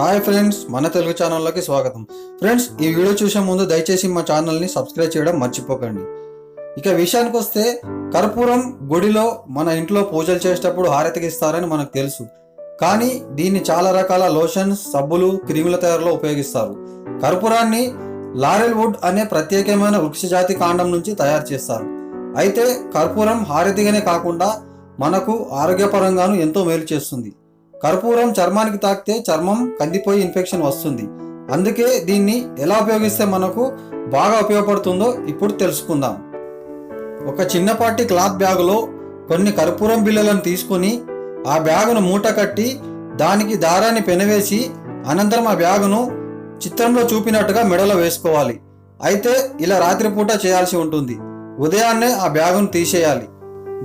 Hi friends మన తెలుగు ఛానల్లోకి స్వాగతం. ఫ్రెండ్స్ ఈ వీడియో చూసే ముందు దయచేసి మా ఛానల్ని సబ్స్క్రైబ్ చేయడం మర్చిపోకండి. ఇక విషయానికి వస్తే కర్పూరం గుడిలో మన ఇంట్లో పూజలు చేసేటప్పుడు హారతికి ఇస్తారని మనకు తెలుసు. కానీ దీన్ని చాలా రకాల లోషన్స్ సబ్బులు క్రీముల తయారులో ఉపయోగిస్తారు. కర్పూరాన్ని లారెల్ వుడ్ అనే ప్రత్యేకమైన వృక్షజాతి కాండం నుంచి తయారు చేస్తారు. అయితే కర్పూరం హారతిగానే కాకుండా మనకు ఆరోగ్యపరంగాను ఎంతో మేలు చేస్తుంది. కర్పూరం చర్మానికి తాకితే చర్మం కందిపోయి ఇన్ఫెక్షన్ వస్తుంది. అందుకే దీన్ని ఎలా ఉపయోగిస్తే మనకు బాగా ఉపయోగపడుతుందో ఇప్పుడు తెలుసుకుందాం. ఒక చిన్నపాటి క్లాత్ బ్యాగులో కొన్ని కర్పూరం బిళ్ళలను తీసుకొని ఆ బ్యాగును మూట కట్టి దానికి దారాన్ని పెనవేసి అనంతరం ఆ బ్యాగును చిత్రంలో చూపినట్టుగా మెడలో వేసుకోవాలి. అయితే ఇలా రాత్రిపూట చేయాల్సి ఉంటుంది. ఉదయాన్నే ఆ బ్యాగును తీసేయాలి.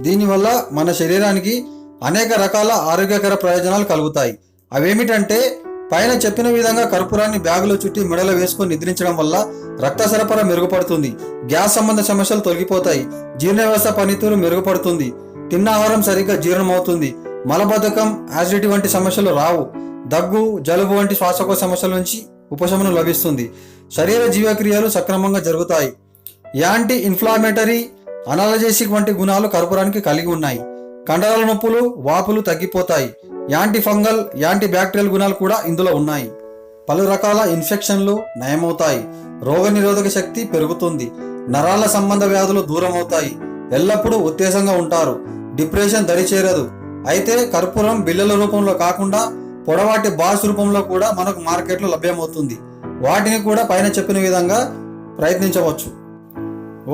దీనివల్ల మన శరీరానికి అనేక రకాల ఆరోగ్యకర ప్రయోజనాలు కలుగుతాయి. అవేమిటంటే పైన చెప్పిన విధంగా కర్పూరాన్ని బ్యాగులో చుట్టి మెడలో వేసుకొని నిద్రించడం వల్ల రక్త సరఫరా మెరుగుపడుతుంది. గ్యాస్ సంబంధ సమస్యలు తొలగిపోతాయి. జీర్ణ వ్యవస్థ పనితీరు మెరుగుపడుతుంది. తిన్న ఆహారం సరిగ్గా జీర్ణమవుతుంది. మలబద్ధకం యాసిడిటీ వంటి సమస్యలు రావు. దగ్గు జలుబు వంటి శ్వాసకోశ సమస్యల నుంచి ఉపశమనం లభిస్తుంది. శరీర జీవక్రియలు సక్రమంగా జరుగుతాయి. యాంటీ ఇన్ఫ్లామేటరీ అనాలజెసిక్ వంటి గుణాలు కర్పూరానికి కలిగి ఉన్నాయి. కండరాల నొప్పులు వాపులు తగ్గిపోతాయి. యాంటీ ఫంగల్ యాంటీ బ్యాక్టీరియల్ గుణాలు కూడా ఇందులో ఉన్నాయి. పలు రకాల ఇన్ఫెక్షన్లు నయమవుతాయి. రోగనిరోధక శక్తి పెరుగుతుంది. నరాల సంబంధ వ్యాధులు దూరం అవుతాయి ఎల్లప్పుడూ ఉత్తేజంగా ఉంటారు. డిప్రెషన్ దరిచేరదు. అయితే కర్పూరం బిల్లల రూపంలో కాకుండా పొడవాటి బాస్ రూపంలో కూడా మనకు మార్కెట్లో లభ్యమవుతుంది. వాటిని కూడా పైన చెప్పిన విధంగా ప్రయత్నించవచ్చు.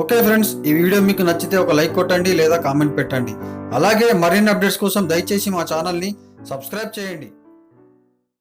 ఓకే ఫ్రెండ్స్ ఈ వీడియో మీకు నచ్చితే ఒక లైక్ కొట్టండి లేదా కామెంట్ పెట్టండి. అలాగే మరిన్ని అప్డేట్స్ కోసం దయచేసి మా ఛానల్ని సబ్స్క్రైబ్ చేయండి.